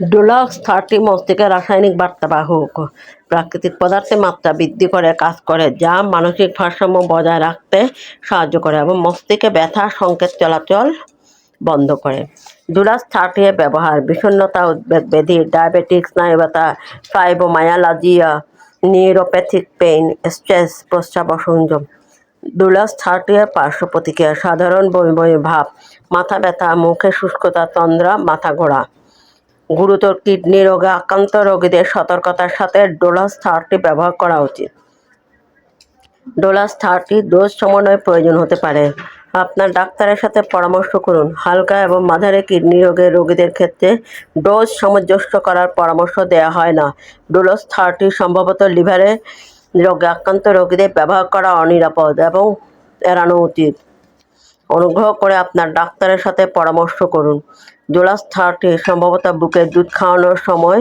ডোলক্স thirty মস্তিষ্কের রাসায়নিক বার্তা বার্তাবাহক প্রাকৃতিক পদার্থে মাত্রা বৃদ্ধি করে, কাজ করে, যা মানসিক ভারসাম্য বজায় রাখতে সাহায্য করে এবং মস্তিষ্কে ব্যথা, সংকেত চলাচল বন্ধ করে। ডুলাস এর ব্যবহার, বিষণ্ণতা, উদ্বেগ, ব্যাধি ডায়াবেটিক স্নায়ু ব্যথা ফাইবোমায়ালাজিয়া, নিউরোপ্যাথিক পেইন, স্ট্রেস, প্রস্রাব অসংযম। ডুলাস থার্টি এর পার্শ্ব প্রতিক্রিয়া, সাধারণ বমি ভাব, মাথা ব্যথা, মুখে শুষ্কতা, তন্দ্রা, মাথা ঘোরা। গুরুতর কিডনি রোগে, আক্রান্ত রোগীদের সতর্কতার সাথে ডোলাস থার্টি ব্যবহার করা উচিত। ডোলাস থার্টি ডোজ সমন্বয় প্রয়োজন হতে পারে। আপনার ডাক্তারের সাথে পরামর্শ করুন। হালকা এবং মাঝারি কিডনি রোগের রোগীদের ক্ষেত্রে ডোজ সামঞ্জস্য করার পরামর্শ দেওয়া হয় না। ডোলাস থার্টি সম্ভবত লিভারে রোগে আক্রান্ত রোগীদের ব্যবহার করা অনিরাপদ এবং এড়ানো উচিত। অনুগ্রহ করে আপনার ডাক্তারের সাথে পরামর্শ করুন। জোলাস থার্টি সম্ভবত বুকের দুধ খাওয়ানোর সময়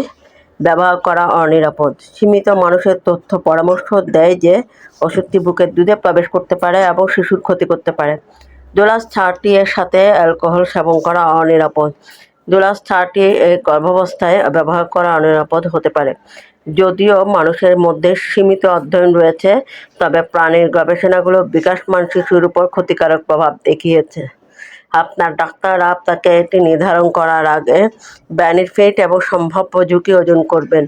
ব্যবহার করা অনিরাপদ। সীমিত মানুষের তথ্য পরামর্শ দেয় যে, ওষুধটি বুকের দুধে প্রবেশ করতে পারে এবং শিশুর ক্ষতি করতে পারে। জোলাস থার্টি এর সাথে অ্যালকোহল সেবন করা অনিরাপদ। এই গর্ভাবস্থায় ব্যবহার করা অনিরাপদ হতে পারে। যদিও মানুষের মধ্যে সীমিত অধ্যয়ন রয়েছে, তবে প্রাণীর গবেষণাগুলো বিকাশমান শিশুর উপর ক্ষতিকারক প্রভাব দেখিয়েছে। আপনার ডাক্তাররা আপনাকে এটি নির্ধারণ করার আগে বেনিফিট এবং সম্ভাব্য ঝুঁকি ওজন করবেন।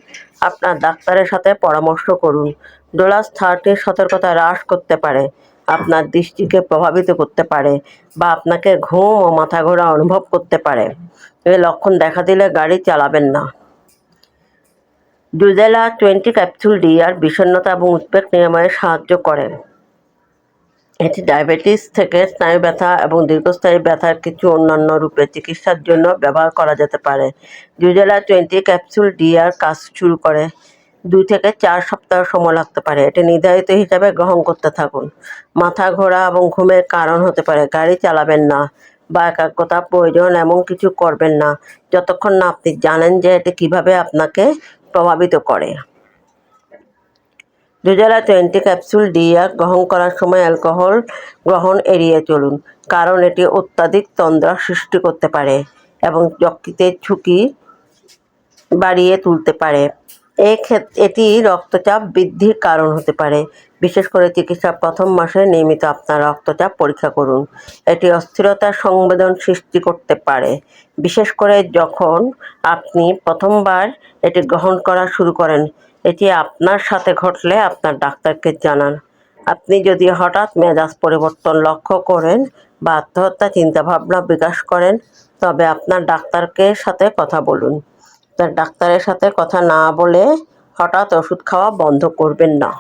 আপনার ডাক্তারের সাথে পরামর্শ করুন। ডোলাস থার্টির সতর্কতা হ্রাস করতে পারে। আপনার দৃষ্টিকে প্রভাবিত করতে পারে বা আপনাকে ঘুম ও মাথা ঘোরা অনুভব করতে পারে। এই লক্ষণ দেখা দিলে গাড়ি চালাবেন না। Duzela twenty capsule D R বিষণ্ণতা এবং উদ্বেগ নিরাময়ে সাহায্য করে। এটি ডায়াবেটিস থেকে স্নায়ু ব্যথা এবং দীর্ঘস্থায়ী ব্যথার কিছু অন্যান্য রূপে চিকিৎসার জন্য ব্যবহার করা যেতে পারে। জুজেলা টোয়েন্টি ক্যাপসুল ডি আর কাজ শুরু করে। দুই থেকে চার সপ্তাহ সময় লাগতে পারে। এটি নির্ধারিত হিসাবে গ্রহণ করতে থাকুন। মাথা ঘোরা এবং ঘুমের কারণ হতে পারে। গাড়ি চালাবেন না বা একাগ্রতা প্রয়োজন এমন কিছু করবেন না। যতক্ষণ না আপনি জানেন যে এটি কীভাবে আপনাকে প্রভাবিত করে। দুজেলা টোয়েন্টি ক্যাপসুল ডিআর গ্রহণ করার সময় অ্যালকোহল গ্রহণ এড়িয়ে চলুন, কারণ এটি অত্যাধিক তন্দ্রা সৃষ্টি করতে পারে এবং যকৃতের ঝুঁকি বাড়িয়ে তুলতে পারে। এটি রক্তচাপ বৃদ্ধির কারণ হতে পারে। বিশেষ করে চিকিৎসার প্রথম মাসে নিয়মিত আপনার রক্তচাপ পরীক্ষা করুন। এটি অস্থিরতার সংবেদন সৃষ্টি করতে পারে। বিশেষ করে যখন আপনি প্রথমবার এটি গ্রহণ করা শুরু করেন, এটি আপনার সাথে ঘটলে আপনার ডাক্তারকে জানান। আপনি যদি হঠাৎ মেজাজ পরিবর্তন লক্ষ্য করেন বা আত্মহত্যা চিন্তাভাবনা বিকাশ করেন, তবে আপনার ডাক্তারকে সাথে কথা বলুন। ডাক্তারের সাথে কথা না বলে হঠাৎ ওষুধ খাওয়া বন্ধ করবেন না।